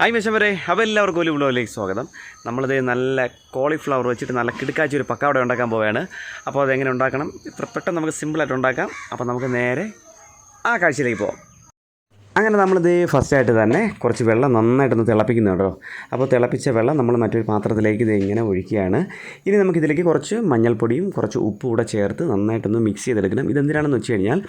Hi മെഷമരെ അപ്പോൾ എല്ലാവർക്കും ഒരു വ്ലോഗിലേക്ക് സ്വാഗതം. നമ്മളിത് നല്ല കോളിഫ്ലവർ വെച്ചിട്ട് നല്ല കിടുക്കാച്ചി ഒരു പക്കാവട ഉണ്ടാക്കാൻ പോവുകയാണ്. അപ്പോൾ അതെങ്ങനെ ഉണ്ടാക്കണം? ഇത്ര പെട്ടെന്ന് നമുക്ക് സിമ്പിളായിട്ട് ഉണ്ടാക്കാം. അപ്പോൾ നമുക്ക് നേരെ ആ കാഴ്ചയിലേക്ക് പോകാം അങ്ങനെ നമ്മളിത് ഫസ്റ്റായിട്ട് തന്നെ കുറച്ച് വെള്ളം നന്നായിട്ടൊന്ന് തിളപ്പിക്കുന്നു കേട്ടോ. അപ്പോൾ തിളപ്പിച്ച വെള്ളം നമ്മൾ മറ്റൊരു പാത്രത്തിലേക്ക് ഇത് ഇങ്ങനെ ഒഴിക്കുകയാണ്. ഇനി നമുക്കിതിലേക്ക് കുറച്ച് മഞ്ഞൾപ്പൊടിയും കുറച്ച് ഉപ്പും കൂടെ ചേർത്ത് നന്നായിട്ടൊന്ന് മിക്സ് ചെയ്തെടുക്കണം. ഇതെന്തിനാണെന്ന് വെച്ച് കഴിഞ്ഞാൽ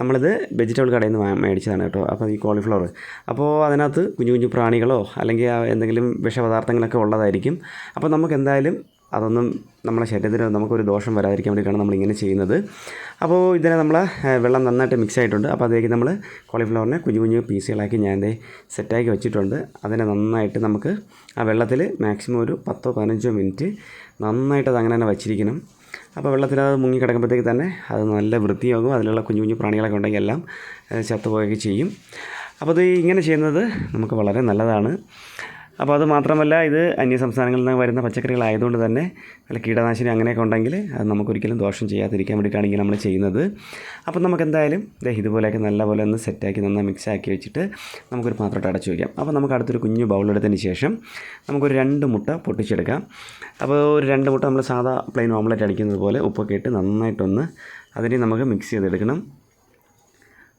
നമ്മളിത് വെജിറ്റബിൾ കടയിൽ നിന്ന് മേടിച്ചതാണ് കേട്ടോ. അപ്പോൾ ഈ കോളിഫ്ലവർ. അപ്പോൾ അതിനകത്ത് കുഞ്ഞു കുഞ്ഞു പ്രാണികളോ അല്ലെങ്കിൽ എന്തെങ്കിലും വിഷപദാർത്ഥങ്ങളൊക്കെ ഉള്ളതായിരിക്കും. അപ്പോൾ നമുക്ക് എന്തായാലും അതൊന്നും നമ്മുടെ ശരീരത്തിന് നമുക്കൊരു ദോഷം വരാതിരിക്കാൻ വേണ്ടിയിട്ടാണ് നമ്മളിങ്ങനെ ചെയ്യുന്നത്. അപ്പോൾ ഇതിനെ നമ്മൾ വെള്ളം നന്നായിട്ട് മിക്സ് ആയിട്ടുണ്ട്. അപ്പോൾ അതിലേക്ക് നമ്മൾ കോളിഫ്ലവറിനെ കുഞ്ഞു കുഞ്ഞു പീസുകളാക്കി ഞാൻ ദേ സെറ്റാക്കി വെച്ചിട്ടുണ്ട്. അതിനെ നന്നായിട്ട് നമുക്ക് ആ വെള്ളത്തിൽ മാക്സിമം ഒരു പത്തോ പതിനഞ്ചോ മിനിറ്റ് നന്നായിട്ട് അത് അങ്ങനെ തന്നെ വച്ചിരിക്കണം. അപ്പോൾ വെള്ളത്തിൽ അത് മുങ്ങി കിടക്കുമ്പോഴത്തേക്ക് തന്നെ അത് നല്ല വൃത്തിയാകും. അതിലുള്ള കുഞ്ഞു കുഞ്ഞു പ്രാണികളൊക്കെ ഉണ്ടെങ്കിൽ എല്ലാം ചത്തുപോയൊക്കെ ചെയ്യും. അപ്പോൾ ഇത് ഇങ്ങനെ ചെയ്യുന്നത് നമുക്ക് വളരെ നല്ലതാണ്. അപ്പോൾ അത് മാത്രമല്ല ഇത് അന്യ സംസ്ഥാനങ്ങളിൽ നിന്ന് വരുന്ന പച്ചക്കറികളായതുകൊണ്ട് തന്നെ നല്ല കീടനാശിനി അങ്ങനെയൊക്കെ ഉണ്ടെങ്കിൽ അത് നമുക്കൊരിക്കലും ദോഷം ചെയ്യാതിരിക്കാൻ വേണ്ടിയിട്ടാണ് ഇങ്ങനെ നമ്മൾ ചെയ്യുന്നത്. അപ്പോൾ നമുക്ക് എന്തായാലും ഇതുപോലെയൊക്കെ നല്ലപോലെ ഒന്ന് സെറ്റാക്കി നന്നായി മിക്സ് ആക്കി വെച്ചിട്ട് നമുക്കൊരു പാത്രത്തിൽ അടച്ചു വയ്ക്കാം. അപ്പോൾ നമുക്ക് അടുത്തൊരു കുഞ്ഞു ബൗളെടുത്തതിന് ശേഷം നമുക്കൊരു രണ്ട് മുട്ട പൊട്ടിച്ചെടുക്കാം. അപ്പോൾ ഒരു രണ്ട് മുട്ട നമ്മൾ സാധാ പ്ലെയിൻ ഓംലെറ്റ് അടിക്കുന്നത് പോലെ ഉപ്പൊക്കെ ഇട്ട് നന്നായിട്ടൊന്ന് അതിനെ നമുക്ക് മിക്സ് ചെയ്തെടുക്കണം.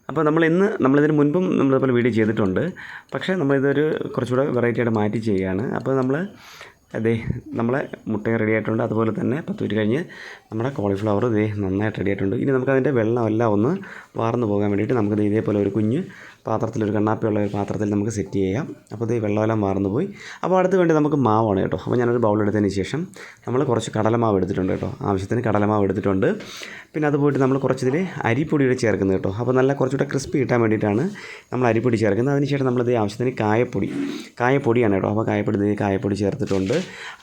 അപ്പോൾ നമ്മൾ ഇന്ന് നമ്മളിതിന് മുൻപും നമ്മളിതുപോലെ വീഡിയോ ചെയ്തിട്ടുണ്ട്. പക്ഷേ നമ്മളിതൊരു കുറച്ചുകൂടെ വെറൈറ്റി ആയിട്ട് മാറ്റി ചെയ്യുകയാണ്. അപ്പോൾ നമ്മൾ അതെ നമ്മളെ മുട്ടയും റെഡി ആയിട്ടുണ്ട്. അതുപോലെ തന്നെ പത്ത് മിനിറ്റ് കഴിഞ്ഞ് നമ്മുടെ കോളിഫ്ലവർ ഇതേ നന്നായിട്ട് റെഡി ആയിട്ടുണ്ട്. ഇനി നമുക്കതിന്റെ വെള്ളമെല്ലാം ഒന്ന് വാർന്നു പോകാൻ വേണ്ടിയിട്ട് നമുക്കിത് ഇതേപോലെ ഒരു കുഞ്ഞ് പാത്രത്തിൽ ഒരു കണ്ണാപ്പിയുള്ള ഒരു പാത്രത്തിൽ നമുക്ക് സെറ്റ് ചെയ്യാം. അപ്പോൾ ഇത് വെള്ളമെല്ലാം മാറുന്നു പോയി അപ്പോൾ അടുത്ത് വേണ്ടി നമുക്ക് മാവാണ് കേട്ടോ. അപ്പോൾ ഞാനൊരു ബൗൾ എടുത്തതിന് ശേഷം നമ്മൾ കുറച്ച് കടലമാവ് എടുത്തിട്ടുണ്ട് കേട്ടോ. ആവശ്യത്തിന് കടലമാവ് എടുത്തിട്ടുണ്ട്. പിന്നെ അത് പോയിട്ട് നമ്മൾ കുറച്ചിതിൽ അരിപ്പൊടി കൂടെ ചേർക്കുന്നത് കേട്ടോ. അപ്പോൾ നല്ല കുറച്ചുകൂടെ ക്രിസ്പി കിട്ടാൻ വേണ്ടിയിട്ടാണ് നമ്മൾ അരിപ്പൊടി ചേർക്കുന്നത്. അതിനുശേഷം നമ്മളിത് ആവശ്യത്തിന് കായപ്പൊടി. കായപ്പൊടിയാണ് കേട്ടോ. അപ്പോൾ കായപ്പൊടി കായപ്പൊടി ചേർത്തിട്ടുണ്ട്.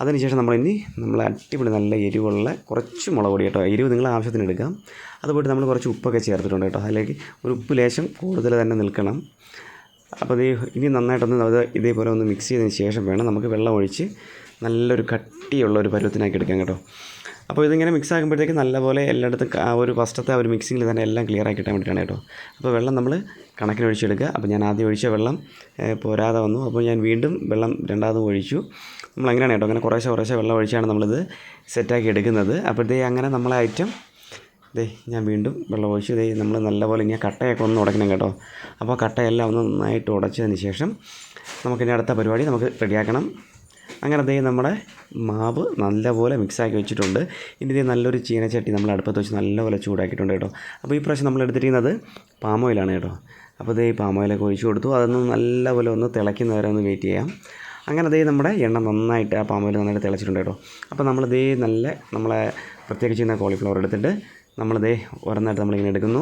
അതിനുശേഷം നമ്മളിനി നമ്മൾ അടിപൊളി നല്ല എരിവുള്ള കുറച്ച് മുളക് പൊടി കേട്ടോ. എരിവ് നിങ്ങൾ ആവശ്യത്തിന് എടുക്കാം. അതുപോയിട്ട് നമ്മൾ കുറച്ച് ഉപ്പൊക്കെ ചേർത്തിട്ടുണ്ട് കേട്ടോ. അതിലേക്ക് ഒരു ഉപ്പ് ലേശം കൂടുതൽ തന്നെ നിൽക്കണം അപ്പോൾ ഇത് ഇനി നന്നായിട്ടൊന്ന് അത് ഇതേപോലെ ഒന്ന് മിക്സ് ചെയ്തതിന് ശേഷം വേണം നമുക്ക് വെള്ളം ഒഴിച്ച് നല്ലൊരു കട്ടിയുള്ള ഒരു പരുവത്തിനാക്കി എടുക്കാം കേട്ടോ. അപ്പോൾ ഇതിങ്ങനെ മിക്സ് ആകുമ്പോഴത്തേക്ക് നല്ലപോലെ എല്ലായിടത്തും ആ ഒരു ഫസ്റ്റത്തെ ആ ഒരു മിക്സിങ്ങിൽ തന്നെ എല്ലാം ക്ലിയർ ആക്കി കിട്ടാൻ വേണ്ടിയിട്ടാണ് കേട്ടോ. അപ്പോൾ വെള്ളം നമ്മൾ കണക്കിന് ഒഴിച്ചെടുക്കുക. അപ്പോൾ ഞാൻ ആദ്യം ഒഴിച്ച വെള്ളം പോരാതെ വന്നു. അപ്പോൾ ഞാൻ വീണ്ടും വെള്ളം രണ്ടാമതും ഒഴിച്ചു. നമ്മൾ അങ്ങനെയാണ് കേട്ടോ. അങ്ങനെ കുറേശ്ശെ കുറേശ്ശെ വെള്ളം ഒഴിച്ചാണ് നമ്മളിത് സെറ്റാക്കി എടുക്കുന്നത്. അപ്പോഴത്തേക്ക് അങ്ങനെ നമ്മളെ ഐറ്റം ദേ ഞാൻ വീണ്ടും വെള്ളം ഒഴിച്ചു ദേ നമ്മൾ നല്ലപോലെ ഇനി കട്ടയൊക്കെ ഒന്ന് ഉടയ്ക്കണം കേട്ടോ. അപ്പോൾ കട്ടയെല്ലാം ഒന്ന് നന്നായിട്ട് ഉടച്ചതിന് ശേഷം നമുക്കിനി അടുത്ത പരിപാടി നമുക്ക് റെഡിയാക്കണം. അങ്ങനെ ദേ നമ്മുടെ മാവ് നല്ലപോലെ മിക്സാക്കി വെച്ചിട്ടുണ്ട്. ഇനി ഇതേ നല്ലൊരു ചീനച്ചട്ടി നമ്മൾ അടുപ്പത്ത് വെച്ച് നല്ലപോലെ ചൂടാക്കിയിട്ടുണ്ട് കേട്ടോ. അപ്പോൾ ഈ പ്രാവശ്യം നമ്മൾ എടുത്തിരിക്കുന്നത് പാം ഓയിലാണ് കേട്ടോ. അപ്പോൾ ദേ പാം ഓയിലൊക്കെ ഒഴിച്ചു കൊടുത്തു. അതൊന്ന് നല്ലപോലെ ഒന്ന് തിളയ്ക്കുന്നവരെ ഒന്ന് വെയിറ്റ് ചെയ്യാം. അങ്ങനെ ദേ നമ്മുടെ എണ്ണ നന്നായിട്ട് ആ പാമ്പോയിൽ നന്നായിട്ട് തിളച്ചിട്ടുണ്ട് കേട്ടോ. അപ്പോൾ നമ്മൾ ദേ നല്ല നമ്മളെ പ്രത്യേകിച്ച് ചെയ്യുന്ന കോളിഫ്ലവർ എടുത്തിട്ട് നമ്മൾ ദേ ഓരോന്നായിട്ട് നമ്മളിങ്ങനെ എടുക്കുന്നു.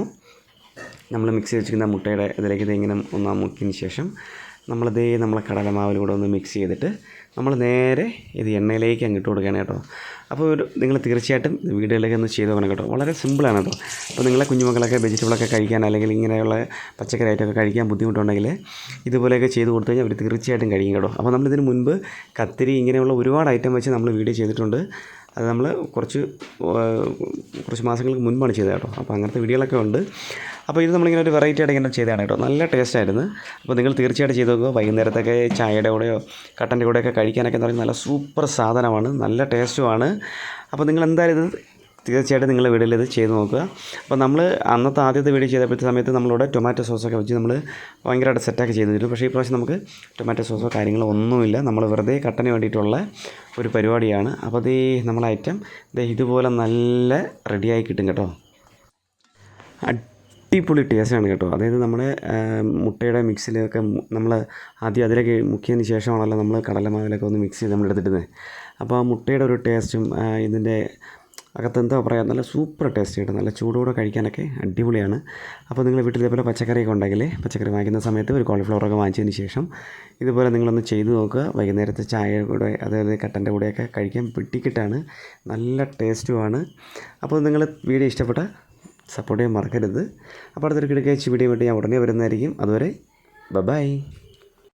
നമ്മൾ മിക്സ് വെച്ചിരിക്കുന്ന മുട്ടയുടെ ഇതിലേക്ക് ഇങ്ങനെ ഒന്ന് മുക്കിയതിന് ശേഷം നമ്മളിത് നമ്മളെ കടലമാവിൽ കൂടെ ഒന്ന് മിക്സ് ചെയ്തിട്ട് നമ്മൾ നേരെ ഇത് എണ്ണയിലേക്ക് അങ്ങ് ഇട്ട് കൊടുക്കുകയാണ് കേട്ടോ. അപ്പോൾ ഒരു നിങ്ങൾ തീർച്ചയായിട്ടും വീടുകളിലേക്ക് ഒന്ന് ചെയ്ത് നോക്കണം കേട്ടോ. വളരെ സിമ്പിളാണ് കേട്ടോ. അപ്പോൾ നിങ്ങളെ കുഞ്ഞുമക്കളൊക്കെ വെജിറ്റബിളൊക്കെ കഴിക്കാൻ അല്ലെങ്കിൽ ഇങ്ങനെയുള്ള പച്ചക്കറി ഐറ്റമൊക്കെ കഴിക്കാൻ ബുദ്ധിമുട്ടുണ്ടെങ്കിൽ ഇതുപോലെയൊക്കെ ചെയ്ത് കൊടുത്തു കഴിഞ്ഞാൽ അവർ തീർച്ചയായിട്ടും കഴിക്കും കേട്ടോ. അപ്പോൾ നമ്മളിതിന് മുൻപ് കത്തിരി ഇങ്ങനെയുള്ള ഒരുപാട് ഐറ്റം വെച്ച് നമ്മൾ വീഡിയോ ചെയ്തിട്ടുണ്ട്. അത് നമ്മൾ കുറച്ച് കുറച്ച് മാസങ്ങൾക്ക് മുൻപാണ് ചെയ്തത് കേട്ടോ. അപ്പോൾ അങ്ങനത്തെ വീഡിയോകളൊക്കെ ഉണ്ട്. അപ്പോൾ ഇത് നമ്മളിങ്ങനെ ഒരു വെറൈറ്റി ആയിട്ട് ഇങ്ങനെ ചെയ്തതാണ് കേട്ടോ. നല്ല ടേസ്റ്റ് ആയിരുന്നു. അപ്പോൾ നിങ്ങൾ തീർച്ചയായിട്ടും ചെയ്ത് നോക്കുക. വൈകുന്നേരത്തൊക്കെ ചായയുടെ കൂടെയോ കട്ടന്റെ കൂടെയൊക്കെ കഴിക്കാനൊക്കെ എന്ന് പറയുന്നത് നല്ല സൂപ്പർ സാധനമാണ്. നല്ല ടേസ്റ്റുമാണ് അപ്പോൾ നിങ്ങൾ എന്തായാലും ഇത് തീർച്ചയായിട്ടും നിങ്ങൾ വീട്ടിൽ ഇത് ചെയ്ത് നോക്കുക. അപ്പോൾ നമ്മൾ അന്നത്തെ ആദ്യത്തെ വീഡിയോ ചെയ്തപ്പോഴത്തെ സമയത്ത് നമ്മളിവിടെ ടൊമാറ്റോ സോസൊക്കെ വെച്ച് നമ്മൾ ഭയങ്കരമായിട്ട് സെറ്റാക്കി ചെയ്തിരുന്നു. പക്ഷേ ഈ പ്രാവശ്യം നമുക്ക് ടൊമാറ്റോ സോസോ കാര്യങ്ങളോ ഒന്നുമില്ല. നമ്മൾ വെറുതെ കട്ടന് വേണ്ടിയിട്ടുള്ള ഒരു പരിപാടിയാണ്. അപ്പോൾ അത് നമ്മളെ ഐറ്റം ഇതുപോലെ നല്ല റെഡിയായി കിട്ടും കേട്ടോ. അടിപൊളി ടേസ്റ്റാണ് കേട്ടോ. അതായത് നമ്മുടെ മുട്ടയുടെ മിക്സിലൊക്കെ നമ്മൾ ആദ്യം അതിലേക്ക് മുക്കിയതിന് ശേഷമാണല്ലോ നമ്മൾ കടലമാവിലൊക്കെ ഒന്ന് മിക്സ് ചെയ്ത് നമ്മൾ എടുത്തിടുന്നത് അപ്പോൾ ആ മുട്ടയുടെ ഒരു ടേസ്റ്റും ഇതിന്റെ അകത്ത് എന്താ പറയുക നല്ല സൂപ്പർ ടേസ്റ്റ് ആയിട്ട് നല്ല ചൂടോടെ കഴിക്കാനൊക്കെ അടിപൊളിയാണ്. അപ്പോൾ നിങ്ങൾ വീട്ടിൽ ഇതേപോലെ പച്ചക്കറിയൊക്കെ ഉണ്ടെങ്കിൽ പച്ചക്കറി വാങ്ങിക്കുന്ന സമയത്ത് ഒരു കോളിഫ്ലവറൊക്കെ വാങ്ങിച്ചതിന് ശേഷം ഇതുപോലെ നിങ്ങളൊന്ന് ചെയ്ത് നോക്കുക. വൈകുന്നേരത്തെ ചായ കൂടെ അതായത് കട്ടന്റെ കൂടെയൊക്കെ കഴിക്കാൻ പിട്ടിക്കിട്ടാണ്. നല്ല ടേസ്റ്റുമാണ് അപ്പോൾ നിങ്ങൾ വീഡിയോ ഇഷ്ടപ്പെട്ട സപ്പോർട്ട് ചെയ്യാൻ മറക്കരുത്. അപ്പോൾ അടുത്തൊരു കിടക്കാഴ്ച വീഡിയോ വേണ്ടി ഞാൻ ഉടനെ വരുന്നതായിരിക്കും. അതുവരെ ബൈ